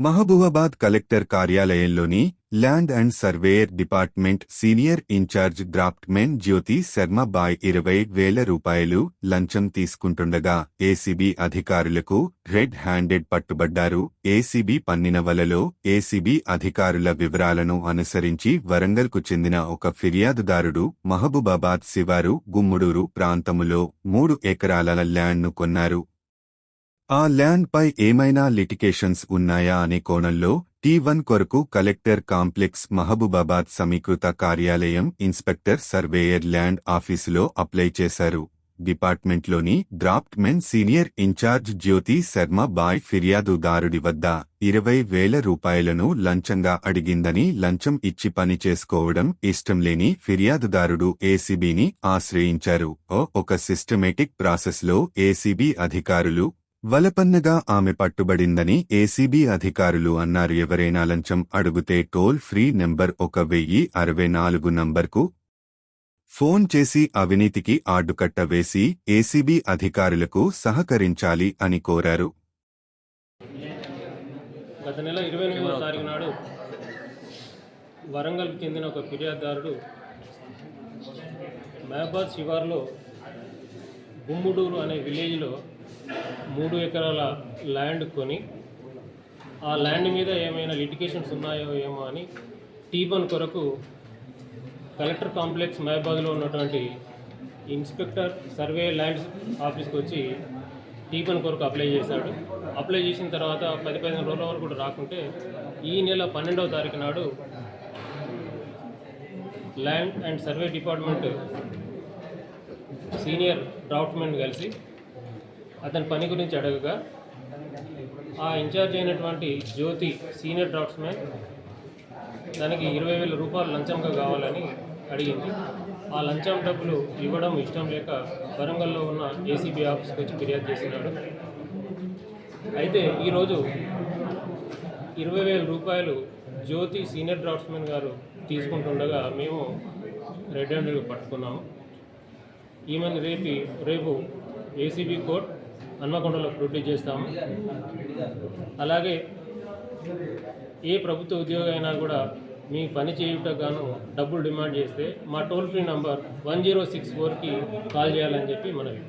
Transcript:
Mahabubabad collector కార్యాలయంలోని land and surveyor department senior in-charge draftsman Jyothi Sharma Bai ఇరవై వేల రూపాయలు లంచం తీసుకుంటుండగా ఏసీబీ అధికారులకు రెడ్ హ్యాండెడ్ పట్టుబడ్డారు. ఏసీబీ పన్నిన వలలో ఏసీబీ అధికారుల వివరాలను అనుసరించి వరంగల్కు చెందిన ఒక ఫిర్యాదుదారుడు మహబూబాబాద్ శివారు గుమ్ముడూరు ప్రాంతములో మూడు ఎకరాల ల్యాండ్ను కొన్నారు. ఆ ల్యాండ్ పై ఏమైనా లిటికేషన్స్ ఉన్నాయా అనే కోణంలో టీ వన్ కొరకు కలెక్టర్ కాంప్లెక్స్ మహబూబాబాద్ సమీకృత కార్యాలయం ఇన్స్పెక్టర్ సర్వేయర్ ల్యాండ్ ఆఫీసులో అప్లై చేశారు. డిపార్ట్మెంట్లోని draftsmen senior in charge Jyothi Sharma Bai ఫిర్యాదుదారుడి వద్ద ఇరవై వేల రూపాయలను లంచంగా అడిగిందని లంచం ఇచ్చి పని చేసుకోవడం ఇష్టం లేని ఫిర్యాదుదారుడు ఏసీబీని ఆశ్రయించారు. ఓ ఒక సిస్టమేటిక్ ప్రాసెస్లో ఏసీబీ అధికారులు వలపన్నగా ఆమె పట్టుబడిందని ఏసీబీ అధికారులు అన్నారు. ఎవరైనా లంచం అడుగుతే టోల్ ఫ్రీ నెంబర్ ఒక వెయ్యి అరవై నాలుగు నంబర్కు ఫోన్ చేసి అవినీతికి ఆడుకట్ట వేసి ఏసీబీ అధికారులకు సహకరించాలి అని కోరారు. గత నెల ఇరవై ఎనిమిదవ తారీఖు నాడు వరంగల్కి చెందిన ఒక ఫిర్యాదుదారుడు మహబాద్ శివార్లో గుమ్ముడూరు అనే విలేజ్లో మూడు ఎకరాల ల్యాండ్ కొని ఆ ల్యాండ్ మీద ఏమైనా లిటికేషన్స్ ఉన్నాయో ఏమో అని టీబన్ కొరకు కలెక్టర్ కాంప్లెక్స్ మహబాద్లో ఉన్నటువంటి ఇన్స్పెక్టర్ సర్వే ల్యాండ్స్ ఆఫీస్కి వచ్చి టీపన్ కొరకు అప్లై చేశాడు. అప్లై చేసిన తర్వాత పది పదిహేను రోజుల వరకు కూడా రాకుంటే ఈ నెల పన్నెండవ తారీఖు నాడు land and survey department senior draftsmen కలిసి అతని పని గురించి అడగగా ఆ ఇన్ఛార్జ్ అయినటువంటి జ్యోతి సీనియర్ డ్రాఫ్ట్స్మెన్ దానికి ఇరవై వేల రూపాయలు లంచంగా కావాలని అడిగింది. ఆ లంచం డబ్బులు ఇవ్వడం ఇష్టం లేక వరంగల్లో ఉన్న ఏసీబీ ఆఫీస్కి వచ్చి ఫిర్యాదు చేసినాడు అయితే ఈరోజు ఇరవై వేల రూపాయలు జ్యోతి సీనియర్ డ్రాఫ్ట్స్మెన్ గారు తీసుకుంటుండగా మేము రెడ్ హ్యాండెడ్ పట్టుకున్నాము. ఈమెను రేపు రేపు ఏసీబీ కోర్ట్ హన్మకొండలో ప్రొడ్యూస్ చేస్తాము. అలాగే ఏ ప్రభుత్వ ఉద్యోగి అయినా కూడా మీ పని చేయుటకు గాను డబ్బులు డిమాండ్ చేస్తే మా toll free number one zero six ఫోర్కి కాల్ చేయాలని చెప్పి మనవి.